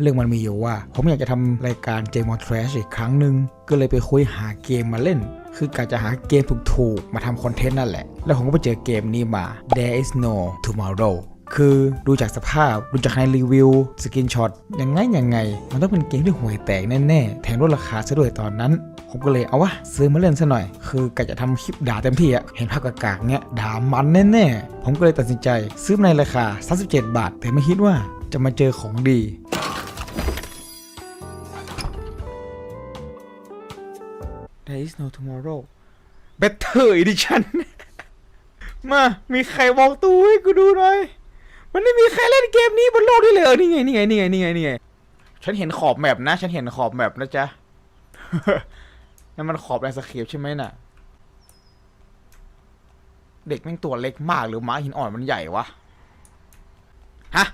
เรื่องมันมีอยู่ว่า ผมอยากจะทำรายการเกมมอทรชอีกครั้งหนึ่งก็เลยไปคุยหาเกมมาเล่น คือกะจะหาเกมถูกๆมาทำคอนเทนต์นั่นแหละ แล้วผมก็ไปเจอเกมนี้มา There is no tomorrow คือดูจากสภาพ ดูจากในรีวิว สกินช็อตยังไงยังไง มันต้องเป็นเกมที่ห่วยแตกแน่ๆ แถมลดราคาซะด้วยตอนนั้น ผมก็เลยเอาวะ ซื้อมาเล่นซะหน่อย คือกะจะทำคลิปด่าเต็มที่อะเห็นภาพกากๆเนี้ยด่ามันแน่ๆ ผมก็เลยตัดสินใจ ซื้อในราคา 37 บาท แต่ไม่คิดว่าจะมาเจอของดี There is no tomorrow Better Edition มา มีใครบอกตู้ให้กูดูหน่อย มันไม่มีใครเล่นเกมนี้บนโลกนี้เลยเหรอนี่ไง นี่ไง นี่ไง นี่ไง นี่ไง ฉันเห็นขอบแมปนะ ฉันเห็นขอบแมปนะจ๊ะ นั่นมันขอบแลนสเคปใช่ไหมน่ะ เด็กแม่งตัวเล็กมากหรือม้าหินอ่อนมันใหญ่วะ ฮะ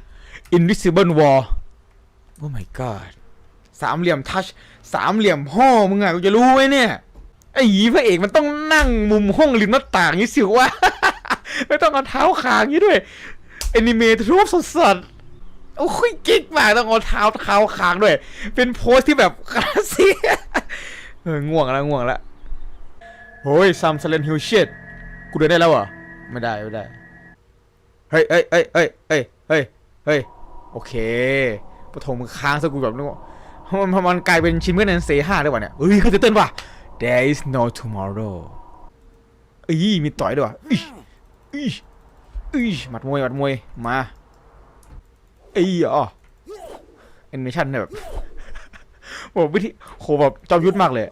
Invisible Wall โอ้ my god สามเหลี่ยมทัช สามเหลี่ยมห้อมึงอะกูจะรู้ไหมเนี่ย ไอ้หีพระเอกมันต้องนั่งมุมห้องริมหน้าต่างนี้สิวะ ไม่ต้องเอาเท้าคางนี้ด้วยแอนิเมทรูปสดๆโอ้ยกิ๊กมากต้องเอาเท้าเท้าคางด้วย เป็นโพสที่แบบคลาสสิกเออง่วงแล้วง่วงแล้วโอ้ยซัมเซเลนฮิวชิตกูเดินได้แล้วเหรอไม่ได้ไม่ได้เฮ้ยเฮ้ยเฮ้ยเฮ้ยเฮ้ยเฮ้ยเฮ้ยโอเคปฐมค้างซะกูแบบนึกว่ามันมันกลายเป็นชิ้นเมื่อนันเซห้าได้ป่ะเนี่ยเฮ้ยเขาจะเต้นว่ะ There is no tomorrow อ้ยมีต่อยด้วยวะอีอีอีหมัดมวยหมัดมวยมาอ้ยอ๋อแอนิเมชันแบบโอ้วิธีโหแบบจอมยุทธมากเลย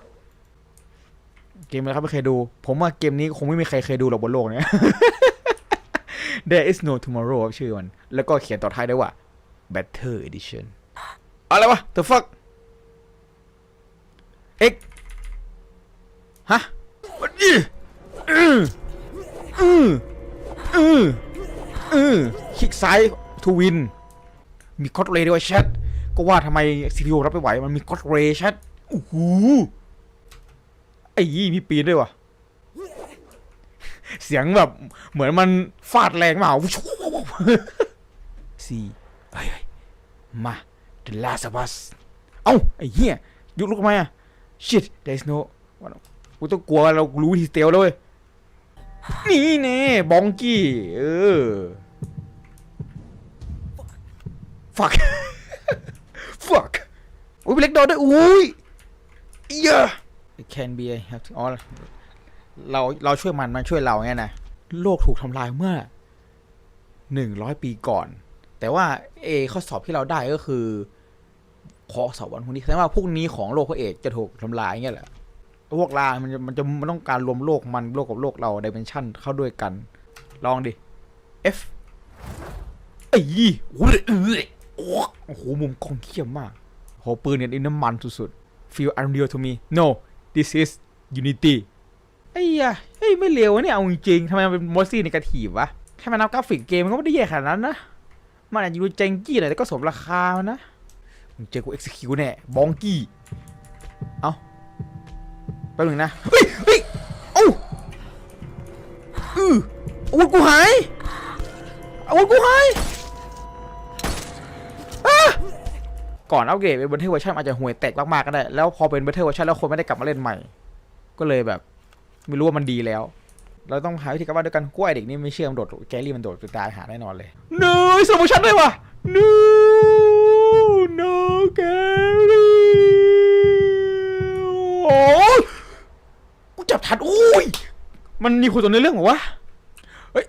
เกมอะไรครับไม่เคยดู ผมว่าเกมนี้คงไม่มีใครเคยดูหรอกบนโลกเนี้ย There is no tomorrow ชื่อมัน แล้วก็เขียนต่อท้ายด้วยว่า Better Edition อะไรวะ The fuck X ฮะวันนี้อืออืออืออือคลิกซ้ายทูวิน มีคอดเรย์ด้วยแชทก็ว่าทำไม CPU รับไม่ไหว มันมีคอดเรย์แชทโอ้โหไอ้ยี่มีปีนด้วยวะเสียงแบบเหมือนมันฟาดแรงมากสี่เฮ้ยมา The Last of Us เอ้า ไอ้เหี้ยยุกลุกทำไมอะ shit there is no กูต้องกลัวเรารู้วิธีสเตลแล้วเว้ยนี่แน่บองกี้ เออ fuck fuck อุ้ยเล็กโดนด้วยอุ้ยเยอะ it can be I have to อ๋อเราเราช่วยมันมันช่วยเราเนี่ยนะโลกถูกทำลายเมื่อหนึ่งร้อยปีก่อน แต่ว่าเอข้อสอบที่เราได้ก็คือข้อสอบวันพรุ่งนี้แสดงว่าพรุ่งนี้ของโลกพระเอกจะถูกทำลายเงี้ยแหละ พวกลามันจะมันจะมันต้องการรวมโลกมันโลกกับโลกเราดิเมนชันเข้าด้วยกัน ลองดิ F ไอ้ยี่โอ้ยเอ้ยโอ้โหมุมกล้องเขี้ยมมากโหปืนเนี่ยอินน้ำมันสุดๆ feel unreal to me no this is unity ไอ้ยะเฮ้ยไม่เลววะเนี่ยเอาจริงๆทำไมมันเป็นมอสซี่ในกระถีบวะแค่มันนับกราฟิกเกมมันก็ไม่ได้แย่ขนาดนั้นนะ มันอาจจะดูเจงกี้หน่อยแต่ก็สมราคามันนะมึงเจอกู execute แน่บองกี้ เอ้า แป๊บหนึงนะ เฮ้ยเฮ้ยเอ้าอืออาวุธกูหายอาวุธกูหายอะก่อนอัปเกรดเป็นเบนเทอร์เวอร์ชันอาจจะห่วยแตกมากๆก็ได้ แล้วพอเป็นเบนเทอร์เวอร์ชันแล้วคนไม่ได้กลับมาเล่นใหม่ ก็เลยแบบ ไม่รู้ว่ามันดีแล้ว เราต้องหาวิธีการว่าด้วยกันกล้วยเด็กนี่ไม่เชื่อมันโดดแกลี่มันโดดตายหาแน่นอนเลยเนยสมชันด้วยว่ะ no no แกลี่โอ้ยกู จับทันอุ้ยมันมีคนตัวในเรื่องเหรอวะเฮ้ย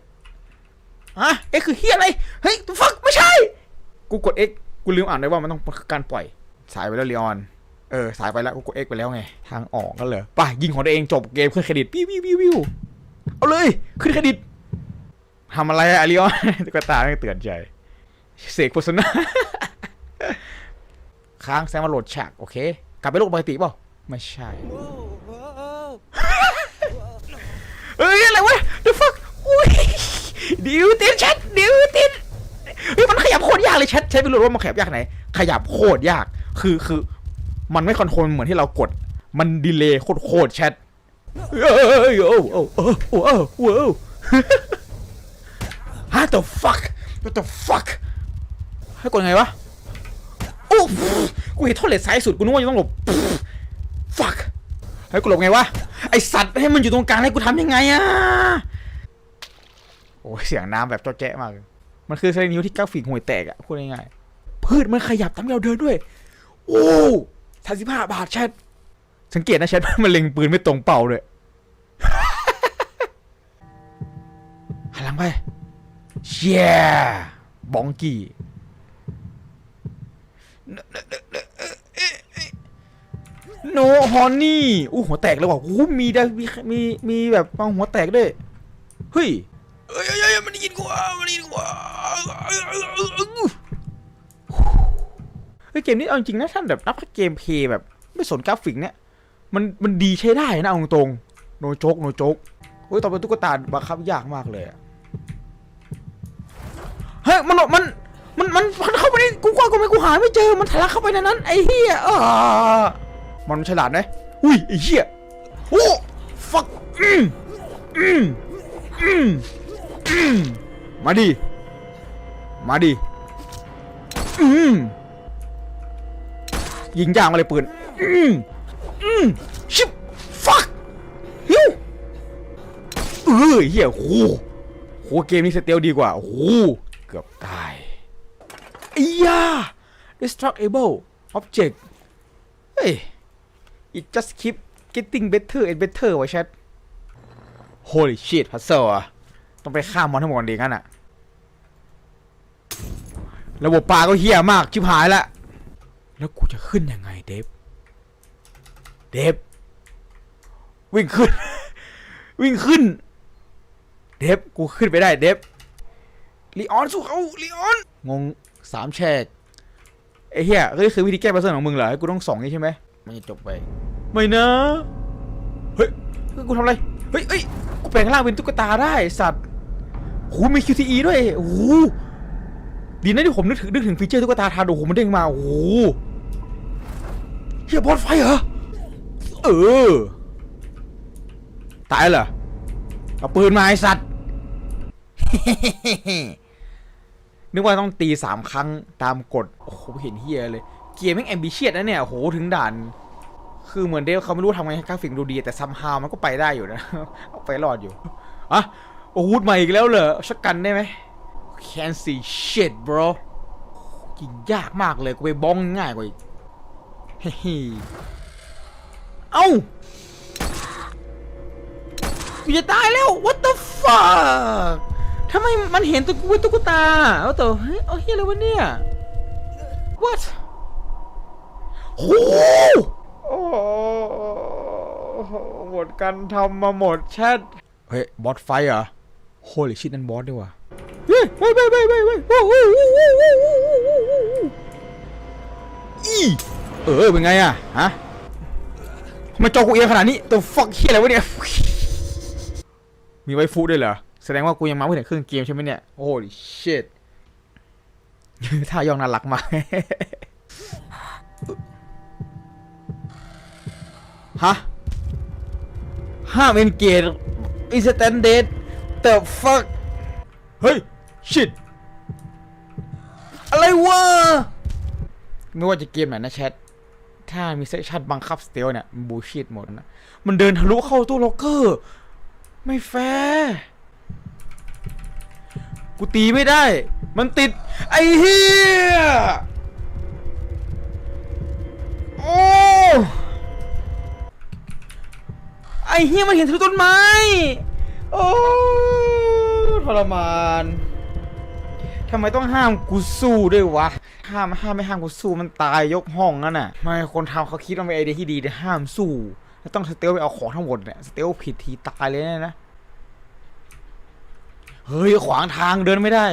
ฮะเอ็กคือเฮียอะไรเฮ้ยฟักไม่ใช่ กูกด X กูลืมอ่านได้ว่ามันต้องการปล่อย สายไปแล้วลีออนเออสายไปแล้วกูกด X ไปแล้วไง ทางออกกันเลยป่ะยิงของตัวเองจบเกมขึ้นเครดิตปิ้วปิ้วปิ้วปิ้วเอาเลยขึ้นเครดิตทำอะไรอะลีออนก็ตาไม่เตือนใจเสกโฆษณาค้างแซงมาโหลดฉากโอเค กลับไปโลกปกติเปล่าไม่ใช่ เฮ้ย อะไรวะ the fuck อุ้ยดิวตินแชทดิวตินเฮ้ยมันขยับ โคตรยากเลยแชทแชทไม่รู้ว่ามันขยับยากไหน ขยับโคตรยาก คือคือ มันไม่คอนโทรลเหมือนที่เรากด มันดีเลย์โคตรโคตรแชทเอ้ยโอ้โอ้โอ้โอ้โอ้โอ้ What the fuck What the fuck ให้กดไงวะ โอ้กูเห็นท่อเหล็กซ้ายสุดกูนึกว่าจะต้องหลบ fuck ให้กูหลบไงวะ ไอสัตว์ให้มันอยู่ตรงกลางให้กูทำยังไงอะโอ้เสียงน้ำแบบเจ้าแจ๊ะมาก มันคือไซนิวที่กราฟิกห่วยแตกอะพูดง่ายๆพืชมันขยับตามที่เราเดินด้วย โอ้สามสิบห้าบาทแชทสังเกตนะแชทมันเล็งปืนไม่ตรงเป้าเลยหันหลังไปเชี่ยบองกี้โนฮอนนี่อู้หัวแตกแล้วว่ะอู้มีได้มีมีมีแบบบางหัวแตกด้วยเฮ้ย เอ้ยเอ้ยเอ้ยมันได้ยินกว่ามันได้ยินกว่าเฮ้ยเกมนี้เอาจริงนะท่านแบบนับแค่เกมเพลย์แบบ ไม่สนกราฟิกเนี่ยมันมันดีใช้ได้นะเอาตรงๆโนโจกโนโจกเฮ้ยต่อไปตุ๊กตาบังคับยากมากเลยเฮ้ยมันมันมันมันมันเข้าไปในกูกว่ากูไม่กูหาไม่เจอมันทะลักเข้าไปในนั้นไอ้เหี้ยอ่ามันฉลาดไหมอุ้ยไอ้เหี้ยโอ้ fuck อืมอืมอืม มาดิ มาดิยิงยางมาเลยปืนชิบ fuck ฮิวเออเหี้ยโหโหเกมนี้สเตลดีกว่าโอ้โหเกือบตายไอ้ยา destructible object เฮ้ย it just keep getting better and better วะแชท holy shit พัซเซิลอะ ต้องไปฆ่ามอนทั้งหมดดีงั้นอะระบบปลาก็เฮี้ยมากชิบหายละ แล้วกูจะขึ้นยังไงเดฟ เดฟ วิ่งขึ้น วิ่งขึ้น เดฟ กูขึ้นไปได้เดฟลีออนสู้เขาลีออน งงสามแฉกไอ้เหี้ยนี่คือวิธีแก้ปัญหาของมึงเหรอให้กูต้องสองนี่ใช่ไหมมันจะจบไป ไม่นะ เฮ้ยเฮ้ยกูทำอะไร เฮ้ยเฮ้ยกูแปลงร่างเป็นตุ๊กตาได้สัตว์ โหมี QTE ด้วยโอ้โหดีนะที่ผมนึกถึงนึกถึงฟีเจอร์ตุ๊กตาทาโดโหมันเด้งมา โอ้โหเฮียบอสไฟเหรอ เออ ตายเหรอ เอาปืนมาไอสัตว์ นึกว่าต้องตีสามครั้งตามกฎ โอ้โหเห็นเฮียเลย เกียร์แม่งแอมบิเชียสนะเนี่ยโอ้โห ถึงด่าน คือเหมือนเดฟเขาไม่รู้ทำไงให้กราฟิกดูดี แต่ซัมฮาวมันก็ไปได้อยู่นะเอาไปรอดอยู่อะ โอาวุธใหม่อีกแล้วเหรอชักกันได้ไหม Can see shit bro ยิงยากมากเลยกูไปบ้องง่ายกว่าอีกเฮ้ยเอ้ากูจะตายแล้ว what the fuck ทำไมมันเห็นตัวกูเป็นตุ๊กตาเอาตัวเฮ้ยเอาเฮียอะไรวะเนี่ย what โอ้โหโอ้โหหมดกันทำมาหมดแชทเฮ้ย บอสไฟเหรอ holy shit นั่นบอสด้วยว่ะเฮ้ยเฮ้ยเฮ้ยเฮ้ยเฮ้ยเฮ้ยโอ้โหอีเออเป็นไงอะฮะทำไมจอกูเอียงขนาดนี้ตัว fuck เฮียอะไรวะเนี่ย มีไวฟูด้วยเหรอ แสดงว่ากูยังมาไม่ถึงครึ่งเกมใช่ไหมเนี่ย โอ้ holy shit ท่ายองน่ารักมากฮะห้ามเอนเกจอินสแตนเดต แต่ fuck เฮ้ย shit อะไรวะ ไม่ว่าจะเกมไหนนะแชท ถ้ามีเซสชั่นบังคับสเตลเนี่ยมันบูชิดหมดนะ มันเดินทะลุเข้าตู้ล็อกเกอร์ ไม่แฟร์กูตีไม่ได้ มันติด ไอ้เหี้ย โอ้ ไอ้เฮียมันเห็นทะลุต้นไม้ โอ้ทรมานทำไมต้องห้ามกูสู้ด้วยวะ ห้ามห้ามไม่ห้ามกูสู้มันตายยกห้องนั่นน่ะทำไมคนทำเขาคิดว่าเป็นไอเดียที่ดีแต่ห้ามสู้แล้วต้องสเตลไปเอาของทั้งหมดเนี่ยสเตลผิดทีตายเลยเนี่ยนะเฮ้ยขวางทางเดินไม่ได้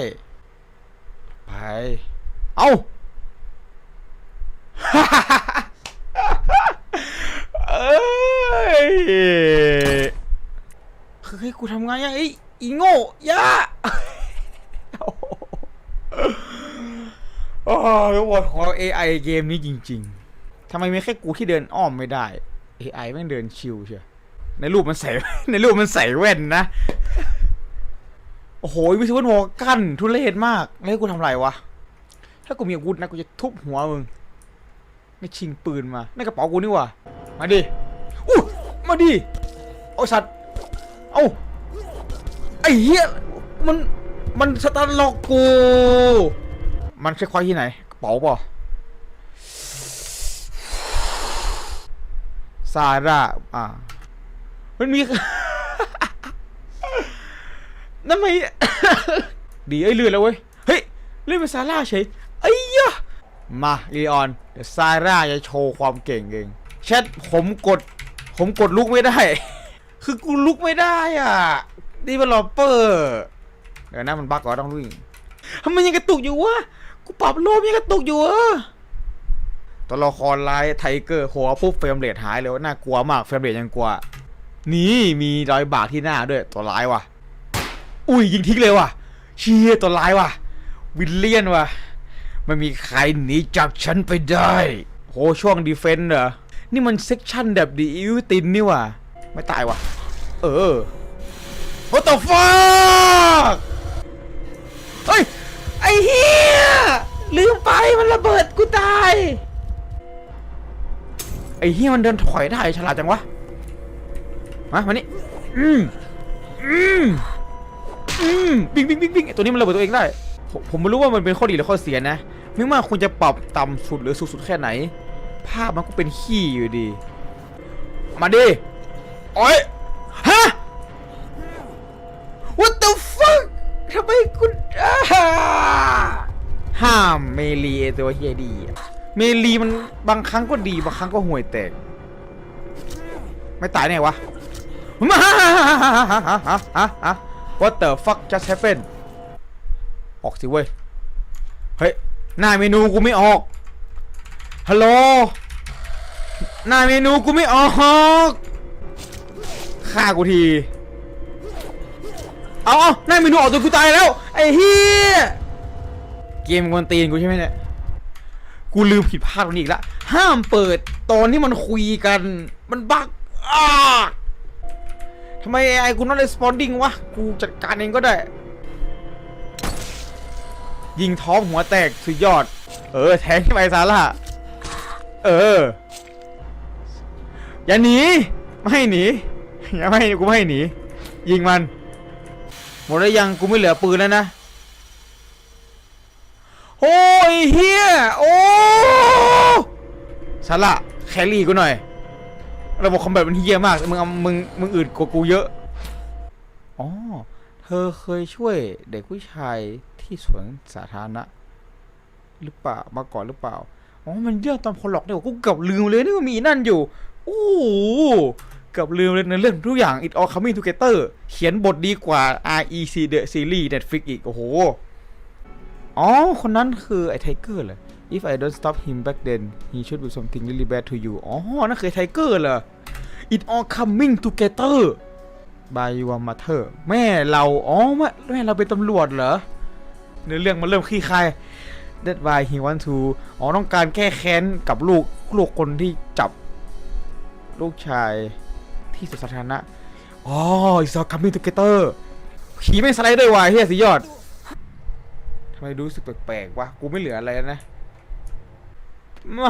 ไป เอาเอ้ย เฮ้ยกูทำไงอะไอ้อีโง่ยาโอ้ยบทของเรา AI เกมนี้จริง ๆทำไมมีแค่กูที่เดินอ้อมไม่ได้ AI แม่งเดินชิวเชียวในรูปมันใส่ ในรูปมันใส่แว่นนะ โอ้โหวิศวะโมกั้นทุเรศมากแล้วให้กูทำไรวะ ถ้ากูมีอาวุธนะกูจะทุบหัวมึงไม่ชิงปืนมาในกระเป๋ากูนี่ว่ามาดิอู้มาดิเอาสัตว์ เอาไอ้เหี้ยมันมันสตาร์ล็อกกู มันใช้ควายที่ไหนกระเป๋าเปล่าซาร่าอ่ามันมีนั่นไม่ดีไอ้เลื่อนแล้วเว้ย เฮ้ย เลื่อนเป็นซาร่าเฉยไอ้ยะมาลีออน เดี๋ยวซาร่าจะโชว์ความเก่งเองแชทผมกด ผมกดลุกไม่ได้ คือกูลุกไม่ได้อะดีเวลอปเปอร์เดี๋ยวนะมันบั๊กก่อนต้องวิ่งทำไมยังกระตุกอยู่วะ กูปรับโลมยังกระตุกอยู่อะตัวละครไลท์ไทเกอร์หัวปุ๊บเฟรมเรทหายเลยน่ากลัวมากเฟรมเรทยังกลัว นี่มีรอยบากที่หน้าด้วย ตัวร้ายว่ะ อุ้ยยิงทิ้งเลยว่ะ เชียตัวร้ายว่ะ วิลเลียนว่ะ ไม่มีใครหนีจากฉันไปได้ โหช่วงดีเฟนต์เหรอ นี่มันเซ็กชั่นแบบดีอิวตินนี่ว่ะ ไม่ตายวะเออ What the fuck เฮ้ย ไอ้เฮียลืมไปมันระเบิดกูตาย ไอ้เฮียมันเดินถอยได้ฉลาดจังวะ มามานี่ อืม อืม อืมวิ่งวิ่งวิ่งวิ่งตัวนี้มันระเบิดตัวเองได้ผมผมไม่รู้ว่ามันเป็นข้อดีหรือข้อเสียนะ ไม่ว่าคุณจะปรับต่ำสุดหรือสูงสุดแค่ไหน ภาพมันก็เป็นขี้อยู่ดี มาดิ โอ้ยฮะ What the fuck ทำไมคุณอ้าห้ามเมลีไอตัวเฮียดีอะเมลีมันบางครั้งก็ดีบางครั้งก็ห่วยแตก ไม่ตายแน่วะมา What the fuck just happened ออกสิเว้ย เฮ้ย หน้าเมนูกูไม่ออก ฮัลโหล หน้าเมนูกูไม่ออก ฆ่ากูที เอาเอาน้าเมนูออกตัวกูตายแล้ว ไอ้เฮียเกมกวนตีนกูใช่ไหมเนี่ย กูลืมผิดพลาดตรงนี้อีกแล้วห้ามเปิดตอนที่มันคุยกัน มันบั๊กอ้าทำไมไอ้กู not responding วะ กูจัดการเองก็ได้ ยิงท้องหัวแตกสุดยอด เออ แทงขึ้นไปซาร่าเออ อย่าหนี ไม่หนี อย่าไม่ให้กูไม่ให้หนี ยิงมัน หมดแล้วยังกูไม่เหลือปืนแล้วนะ โอ้ยเฮียโอ้ซาร่าแครี่กูหน่อย ระบบคอมแบทมันเฮียมาก มึงเอามึงมึงอื่นกว่ากูเยอะ อ๋อ เธอเคยช่วยเด็กผู้ชายที่สวนสาธารณะหรือเปล่ามาก่อนหรือเปล่า อ๋อ มันเรื่องตอนพอลล็อกเนี่ยกูเกือบลืมเลยนี่ว่ามีนั่นอยู่ โอ้ เกือบลืมเลยในเรื่องทุกอย่าง It All Coming Together เขียนบทดีกว่า REC The Series Netflix อีก โอ้โห อ๋อ คนนั้นคือไอ้ไทเกอร์เหรอ If I don't stop him back then he should do something really bad to you อ๋อ นั่นคือไทเกอร์เหรอ It all coming together by your mother แม่เรา อ๋อ แม่เราเป็นตำรวจเหรอ ในเรื่องมันเริ่มคลี่คลาย that why he want to อ๋อ ต้องการแก้แค้นกับลูก ลูกคนที่จับ ลูกชาย ที่สวนสาธารณะอ๋อ It's all coming together ขี่ไม่สไลด์ด้วยวายเฮียสิยอดทำไมรู้สึกแปลกๆวะกูไม่เหลืออะไรแล้วนะไม่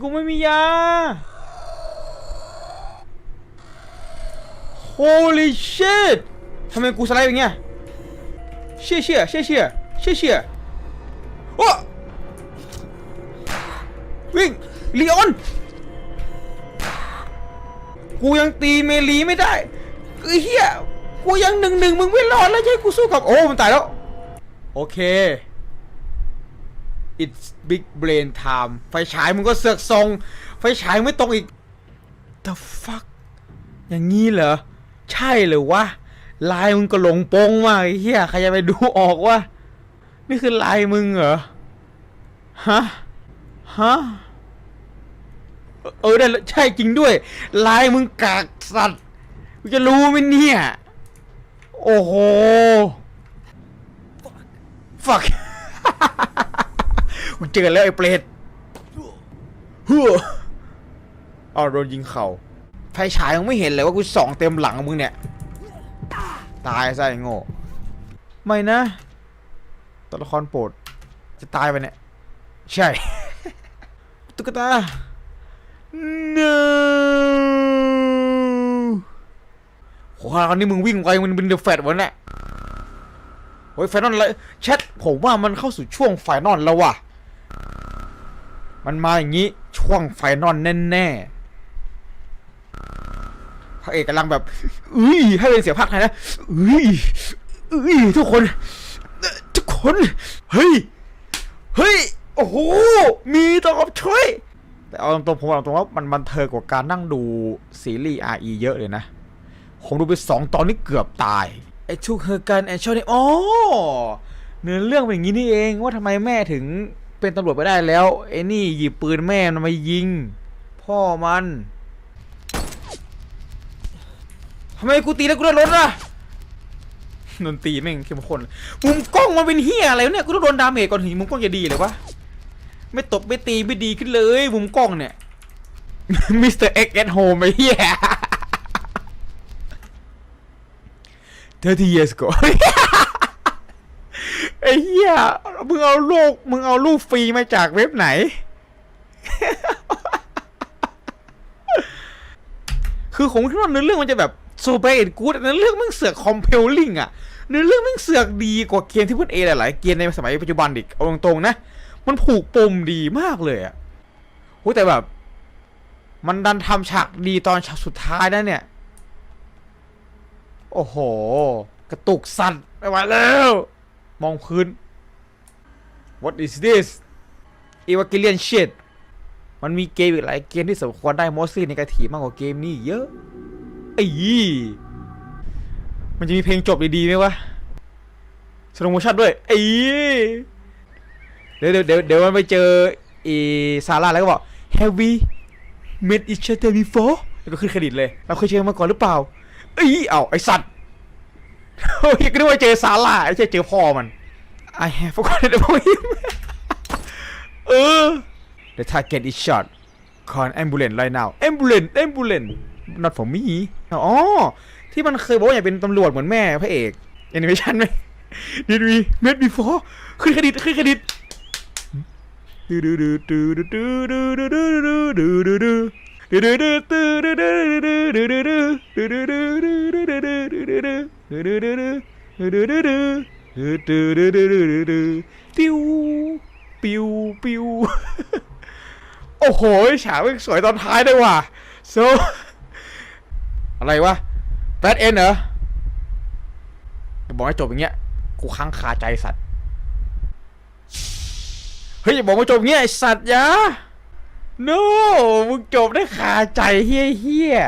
กูไม่มียา Holy shit ทำไมกูสไลด์อย่างเงี้ยเชี่ยเชี่ยเชี่ยเชี่ยเชี่ยเชี่ยโอ้วิ่งลีออน กูยังตีเมลีไม่ได้ไอ้เหี้ยกูยังหนึ่งหนึ่งมึงไม่รอดแล้วให้กูสู้กับโอ้มันตายแล้ว โอเค it's big brain time ไฟฉายมึงก็เสือกทรง ไฟฉายไม่ตรงอีก the fuck อย่างงี้เหรอ ใช่เหรือวะ ลายมึงก็หลงโปงมากไอ้เหี้ย ใครจะไปดูออกวะ นี่คือลายมึงเหรอ ฮะ ฮะ เออได้ใช่จริงด้วยลายมึงกากสัตว์กูจะรู้ไหมเนี่ย โอ้โห fuck กูเจอแล้วไอ้เปรตฮัวอ้าวโดนยิงเข่าไฟฉายยังไม่เห็นเลยว่ากูส่องเต็มหลังมึงเนี่ย ตายซะไอ้โง่ ไม่นะ ตัวละครโปรด จะตายไปเนี่ย ใช่ ตุ๊กตา no โหคราวนี้มึงวิ่งไวมันเป็นเดอะแฟตวะเนี่ยโอ้ยไฟนอลเลยแชทผมว่ามันเข้าสู่ช่วงไฟนอลแล้วว่ะ มันมาอย่างนี้ช่วงไฟนอลแน่ๆพระเอกกำลังแบบอุ้ยให้เป็นเสียงภาคไทยนะอุ้ยอุ้ยทุกคน ทุกคน เฮ้ย เฮ้ย โอ้โห มีตอบช่วย แต่เอาตรงๆผมบอกตรงๆว่ามันบันเทิงกว่าการนั่งดูซีรีส์ RE เยอะเลยนะ ผมดูไปสองตอนนี้เกือบตายไอ้ชุกเฮอร์กันไอ้ชอนี่อ๋อเนื้อเรื่องเป็นอย่างนี้นี่เองว่าทำไมแม่ถึงเป็นตำรวจไปได้แล้วไอ้นี่หยิบปืนแม่มันมายิง พ่อมันทำไมกูตีแล้วกูได้รถล่ะดนตีแม่งเข้มข้นมุมกล้องมันเป็นเฮียอะไรเนี่ยกูต้องโดนดาเมจก่อนถึงมุมกล้องจะดีเลยวะ ไม่ตบไม่ตีไม่ดีขึ้นเลยมุมกล้องเนี่ยมิสเตอร์เอ็กแอทโฮมไอ้เฮีย30 years ago ไอ้เหี้ยมึงเอาลูกมึงเอาลูกฟรีมาจากเว็บไหน คือผมคิดว่าเนื้อเรื่องมันจะแบบโซเปเอ็ดกูดเนื้อเรื่องมันเสือกคอมเพลลิงอะเนื้อเรื่องมันเสือกดีกว่าเกมที่พื่อนเอหลายๆเกมในสมัยปัจจุบันดิกเอาตรงๆนะ มันผูกปมดีมากเลยอะโหแต่แบบ มันดันทำฉากดีตอนฉากสุดท้ายนะเนี่ย โอ้โห กระตุกสั่นไม่ไหวแล้ว มองพื้น What is this Evangelion shit มันมีเกมอีกหลายเกมที่สมควรได้มอสซี่ในกระถีมากกว่าเกมนี้เยอะไอ้ยี่มันจะมีเพลงจบดีๆไหมวะสโลโมชั่นด้วยไอ้ยี่ เดี๋ยวเดี๋ยวเดี๋ยวมันไปเจออีซาร่าแล้วก็บอก Have we met each other before แล้วก็ขึ้นเครดิตเลย เราเคยเจอกันมาก่อนหรือเปล่าเอ้ยเอาไอสัตว์โอ้ยก็นึกว่าเจอซาร่าไอ้เจ๊เจอพ่อมัน I have forgotten about him เออ The target is shot Call ambulance right now ambulance ambulance not for me อ๋อ ที่มันเคยบอกว่าอยากเป็นตำรวจเหมือนแม่พระเอกแอนิเมชันไหม Did we met before ขึ้นเครดิตขึ้นเครดิต ดูดูดูดูดูดูดูดูดูดูดูดูปิ้วปิวปิวโอ้โหฉากมันสวยตอนท้ายด้วยว่ะ so อะไรวะแบทเอ็นเหรอบอกให้จบอย่างเงี้ยกูค้างคาใจสัตว์ เฮ้ยอย่าบอกว่าจบเงี้ยไอสัตว์อยา no มึงจบได้คาใจเฮี้ยเฮี้ย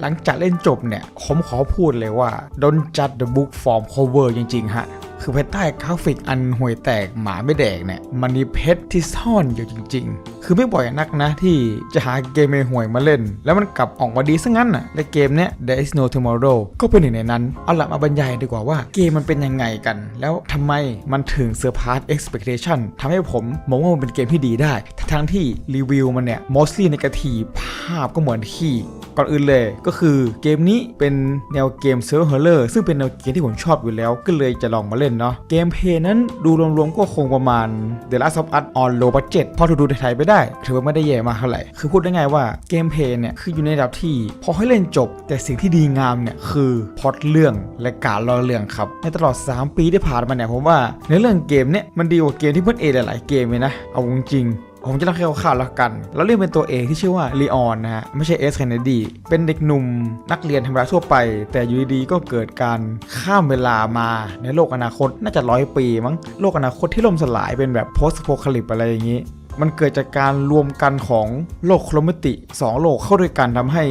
หลังจากเล่นจบเนี่ย ผมขอพูดเลยว่า Don't judge the book from cover จริง ๆ ฮะ คือภายใต้กราฟิกอันห่วยแตกหมาไม่แดกเนี่ยมันมีเพชรที่ซ่อนอยู่จริง ๆ คือไม่บ่อยนักนะที่จะหาเกมไม่ห่วยมาเล่น แล้วมันกลับออกมาดีซะงั้นน่ะและเกมเนี้ย There is no tomorrow ก็เป็นหนึ่งในนั้น เอาละมาบรรยายดีกว่าว่าเกมมันเป็นยังไงกัน แล้วทำไมมันถึงเซอร์พาร์ expectation ทำให้ผมมองว่ามันเป็นเกมที่ดีได้ ทั้งที่รีวิวมันเนี่ย mostly ในกระทีภาพก็เหมือนขี้ก่อนอื่นเลยก็คือเกมนี้เป็นแนวเกมเซิร์ฟเฮอร์เลอร์ซึ่งเป็นแนวเกมที่ผมชอบอยู่แล้วก็เลยจะลองมาเล่นเนาะเกมเพย์นั้นดูรวมๆก็คงประมาณ The Last of Us on low budget พอถูดูไทยไปได้ ถือว่าไม่ได้แย่มากเท่าไหร่ คือพูดได้ไงายว่าเกมเพย์เนี่ย คืออยู่ในระดับที่ พอให้เล่นจบ แต่สิ่งที่ดีงามเนี่ย คือพอดเรื่องและการรอเรื่องครับ ในตลอด 3 ปีที่ผ่านมาเนี่ยผมว่าในเรื่องเกมเนี่ยมันดีกว่าเกมที่เพื่อนเอหลายๆเกมเลยนะเอาจริง ผมจะเล่าแค่ข่าวล้วกัน แล้วเรียกเป็นตัวเอกที่ชื่อว่าลีออนนะฮะ ไม่ใช่เอสแคนเนดี เป็นเด็กหนุ่มนักเรียนธรรมดาทั่วไป แต่อยู่ดีๆก็เกิดการข้ามเวลามาในโลกอนาคตน่าจะร้อยปีมั้ง โลกอนาคตที่ล่มสลายเป็นแบบ post apocalypse อะไรอย่างนี้มันเกิดจากการรวมกันของโลกโครมิติ 2 โลกเข้าด้วยกันทำให้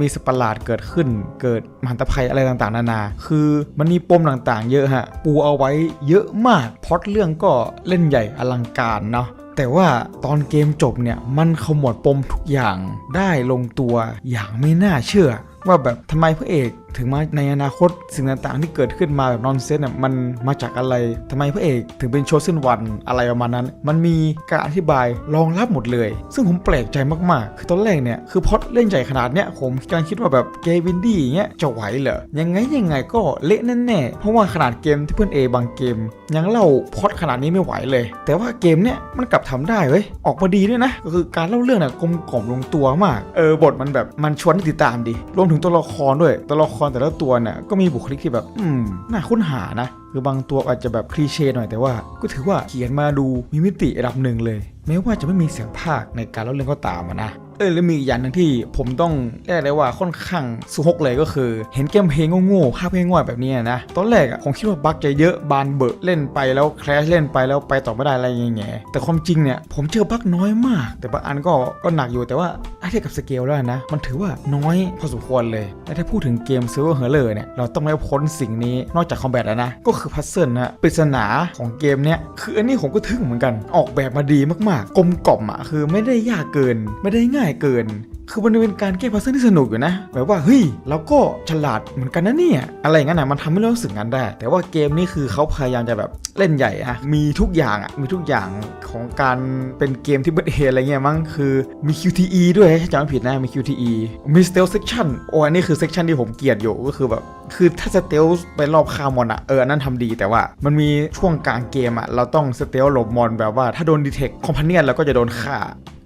มีสัตว์ลาดเกิดขึ้น เกิดมหันตภัยอะไรต่างๆ นานา คือมันมีปมต่างๆ เยอะฮะ ปูเอาไว้เยอะมากพอตเรื่องก็เล่นใหญ่อลังการเนาะ แต่ว่าตอนเกมจบเนี่ยมันขมวดปมทุกอย่างได้ลงตัวอย่างไม่น่าเชื่อ ว่าแบบทำไมพระเอกถึงมาในอนาคตสิ่งต่างๆ ที่เกิดขึ้นมาแบบนอนเซนอะมันมาจากอะไรทำไมพระเอกถึงเป็นโชเซนวันอะไรประมาณนั้น มันมีการอธิบายรองรับหมดเลย ซึ่งผมแปลกใจมากๆ คือตอนแรกเนี่ยคือพอดเล่นใหญ่ขนาดเนี้ยผมกำลังคิดว่าแบบเกวินดี้อย่างเงี้ยจะไหวเหรอยังไงยังไงก็เละแน่ๆเพราะว่าขนาดเกมที่เพื่อนเอบางเกม ยังเล่าพอดขนาดนี้ไม่ไหวเลย แต่ว่าเกมเนี้ยมันกลับทำได้เว้ยออกมาดีด้วยนะก็คือการเล่าเรื่องเนี่ยกลมกล่อมลงตัวมากเออบทมันแบบมันชวนติดตามดีรวมถึงตัวละครด้วยตัวละครแต่ละตัวเนี่ยก็มีบุคลิกที่แบบ อืมน่าค้นหานะ คือบางตัวอาจจะแบบคลีเช่หน่อยแต่ว่า ก็ถือว่าเขียนมาดูมีมิติระดับหนึ่งเลย แม้ว่าจะไม่มีเสียงภาคในการเล่าเรื่องก็ตามนะเออแล้วมีอีกอย่างหนึ่งที่ผมต้องเรียกได้ว่าค่อนข้างสุหกเลยก็คือ เห็นเกมเพลงโง่ๆภาพเพลงง่อยแบบนี้นะ ตอนแรกอะผมคิดว่าบั๊กจะเยอะบานเบอะเล่นไปแล้วแคลชเล่นไปแล้วไปต่อไม่ได้อะไรอย่างเงี้ยแต่ความจริงเนี่ยผมเจอบั๊กน้อยมาก แต่บางอันก็ก็หนักอยู่แต่ว่าถ้าเทียบกับสเกลแล้วนะ มันถือว่าน้อยพอสมควรเลยและถ้าพูดถึงเกม Silver h u r l e r เนี่ยเราต้องไม่พ้นสิ่งนี้นอกจากคอมแบทแล้วนะก็คือพัซเซิลนะปริศนาของเกมเนี้ยคืออันนี้ผมก็ทึ่งเหมือนกัน ออกแบบมาดีมากๆ กลมกล่อมอะคือไม่ได้ยากเกิน ไม่ได้ง่ายเกิน คือมันเป็นการแก้พัซเซิลที่สนุกอยู่นะแบบว่าเฮ้ยเราก็ฉลาดเหมือนกันนะเนี่ยอะไรอย่างนั้นนะมันทำให้เรารู้สึกงั้นได้ แต่ว่าเกมนี้คือเขาพยายามจะแบบเล่นใหญ่อะมีทุกอย่างอะมีทุกอย่างของการเป็นเกมที่เบิร์ดเฮอะไรเงี้ยมั้งคือมี QTE ด้วยจำไม่ผิดนะมี QTE มี Stealth Section โอ้อันนี้คือ section ที่ผมเกลียดอยู่ก็คือแบบ คือถ้าสเตลไปรอบคามอนอะเอออันนั้นทำดีแต่ว่ามันมีช่วงกลางเกมอะเราต้องสเตลหลบมอนแบบว่าถ้าโดนดีเทคคอมพานียนเราก็จะโดนฆ่า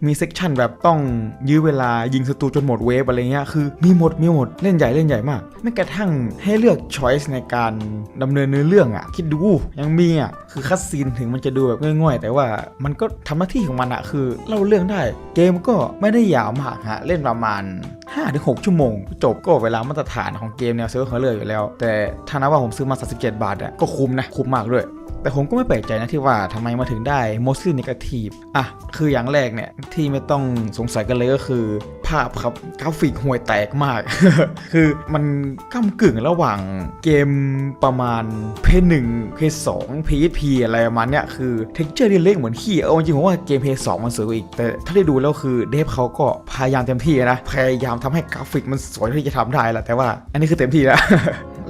มีเซกชันแบบต้องยื้อเวลายิงศัตรูจนหมดเวฟอะไรเงี้ยคือมีหมดมีหมดเล่นใหญ่เล่นใหญ่มากไม่กระทั่งให้เลือกช้อยส์ในการดำเนินเนื้อเรื่องอะคิดดูยังมีอะคือคัดซีนถึงมันจะดูแบบง่อยๆ แต่ว่ามันก็ทำหน้าที่ของมันอะคือเล่าเรื่องได้ เกมก็ไม่ได้ยาวมากฮะเล่นประมาณ5-6 ชั่วโมง จบก็เวลามาตรฐานของเกมแนวเซิร์ฟเวอร์อยู่แล้ว แต่ถ้านับว่าผมซื้อมา37บาทอะก็คุ้มนะ คุ้มมากด้วย แต่ผมก็ไม่แปลกใจนะที่ว่าทำไมมาถึงได้ mostly negative อะ คืออย่างแรกเนี่ย ที่ไม่ต้องสงสัยกันเลยก็คือ ภาพครับกราฟิกห่วยแตกมาก คือมันก้ากึ่งระหว่างเกมประมาณเพย์หนึ่งเพย์สองเพย์พีอะไรประมาณเนี้ยคือเท็กเจอร์ที่เล็กเหมือนขี้เอาจริงผมว่าเกมเพย์สองมันสวยกว่าอีก แต่ถ้าได้ดูแล้วคือเดฟเขาก็พยายามเต็มที่นะ พยายามทำให้กราฟิกมันสวยที่จะทำได้แหละแต่ว่า อันนี้คือเต็มที่แล้ว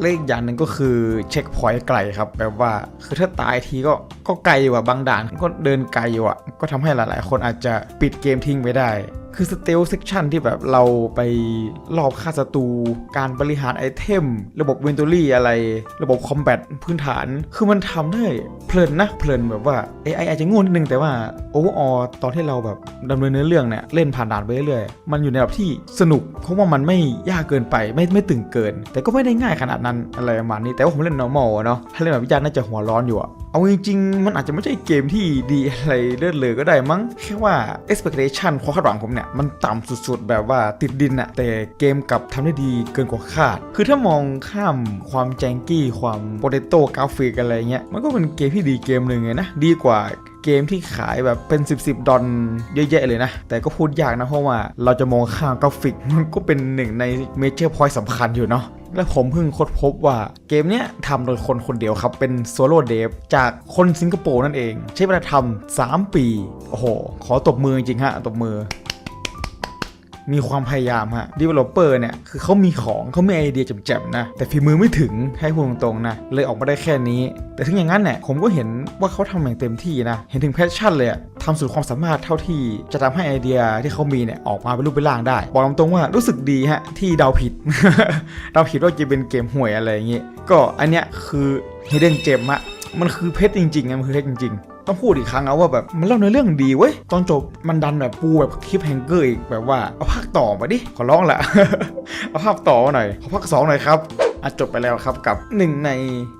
เลขอย่างหนึ่งก็คือเช็คพอยต์ไกลครับแบบว่าคือถ้าตายทีก็ก็ไกลอยู่อะบางด่านก็เดินไกลอยู่อะก็ทำให้หลาย ๆ คนอาจจะปิดเกมทิ้งไปได้ คือสเตลเซ c ชันที่แบบเราไปรอบฆ่าศัตรูการบริหารไอเทม ระบบเวนตอรี่อะไร ระบบคอมแบทพื้นฐาน คือมันทำได้เพลินนะเพลินแบบว่า AI อาจจะง่วงนิดนึงแต่ว่าโอเวอร์ออตอนที่เราแบบดำเนินเนื้อเรื่องเนี่ยเล่นผ่านด่านไปเรื่อยๆมันอยู่ในระดับที่สนุกเพราะว่ามันไม่ยากเกินไปไม่ไม่ตึงเกิน แต่ก็ไม่ได้ง่ายขนาดนั้นอะไรประมาณนี้แต่ว่าผมเล่น normal อะเนาะถ้าเล่นแบบวิจารณ์น่าจะหัวร้อนอยู่อะเอาจริงๆมันอาจจะไม่ใช่เกมที่ดีอะไรเลิศเลยก็ได้มั้งแค่ว่า expectation ความคาดหวังผมเนี่ย มันต่ำสุดๆ แบบว่าติดดินอะแต่เกมกลับทำได้ดีเกินกว่าคาด คือถ้ามองข้ามความแจงกี้ ความโปเตโต้กราฟิกอะไรเงี้ยมันก็เป็นเกมที่ดีเกมหนึ่งไงนะ ดีกว่า เกมที่ขายแบบเป็น 10บสดอลเยอะแยะเลยนะ แต่ก็พูดยากนะเพราะว่าเราจะมองข้ามกราฟิก มันก็เป็นหนึ่งในเมเจอร์พอยต์สำคัญอยู่เนาะและผมเพิ่งค้นพบว่าเกมเนี้ยทำโดยคนคนเดียวครับ เป็นโซโล่เดฟจากคนสิงคโปร์นั่นเอง ใช้เวลาทำ3ปี โอ้โห ขอตบมือจริงฮะ ตบมือ มีความพยายามฮะ developer เนี่ยคือเขามีของเขามีไอเดียแจ่มๆนะ แต่ฝีมือไม่ถึงให้พูดตรงๆนะ เลยออกมาได้แค่นี้ แต่ถึงอย่างนั้นเนี่ยผมก็เห็นว่าเขาทำอย่างเต็มที่นะ เห็นถึงแพชชั่นเลยทำสุดความสามารถเท่าที่จะทำให้ไอเดียที่เขามีเนี่ยออกมาเป็นรูปเป็นร่างได้ บอกตรงๆว่ารู้สึกดีฮะที่เดาผิดเดาผิดว่าจะเป็นเกมห่วยอะไรอย่างงี้ก็อันเนี้ยคือ hidden gem อะ มันคือเพชรจริงๆอะมันคือเพชรจริง ๆ ต้องพูดอีกครั้งนะว่าแบบมันเล่าในเรื่องดีเว้ยตอนจบมันดันแบบปูแบบคลิปแฮงเกอร์อีกแบบว่าเอาภาคต่อมาดิขอร้องละเอาภาคต่อมาหน่อยขอภาคสองหน่อยครับอะจบไปแล้วครับกับหนึ่งใน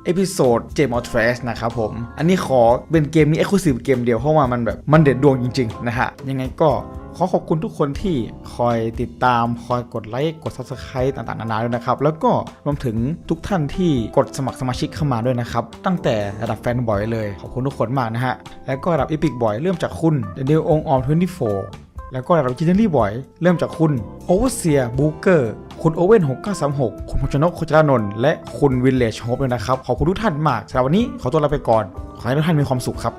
เอพิโซดเจมอ t ทรสนะครับผม อันนี้ขอเป็นเกมนี้เอ็กซ์คลูซีฟเกมเดียวเพราะว่ามันแบบมันเด็ดดวงจริง ๆ นะฮะ ยังไงก็ ขอขอบคุณทุกคนที่คอยติดตาม คอยกดไลค์กด Subscribe ต่างๆนานาด้วยนะครับ แล้วก็รวมถึงทุกท่านที่กดสมัครสมาชิกเข้ามาด้วยนะครับ ตั้งแต่ระดับแฟนบอยเลย ขอบคุณทุกคนมากนะฮะ แล้วก็ระดับอีพิกบอยเริ่มจากคุณเดลองออม24 แล้วก็ระดับจินเนอรี่บอยเริ่มจากคุณโอเวอร์เซียบูเกอร์คุณโอเว่น6936 คุณพชนกโคจรานนท์และคุณวิลเลจโฮปเลยนะครับ ขอบคุณทุกท่านมากสำหรับวันนี้ขอตัวลาไปก่อน ขอให้ทุกท่านมีความสุขครับ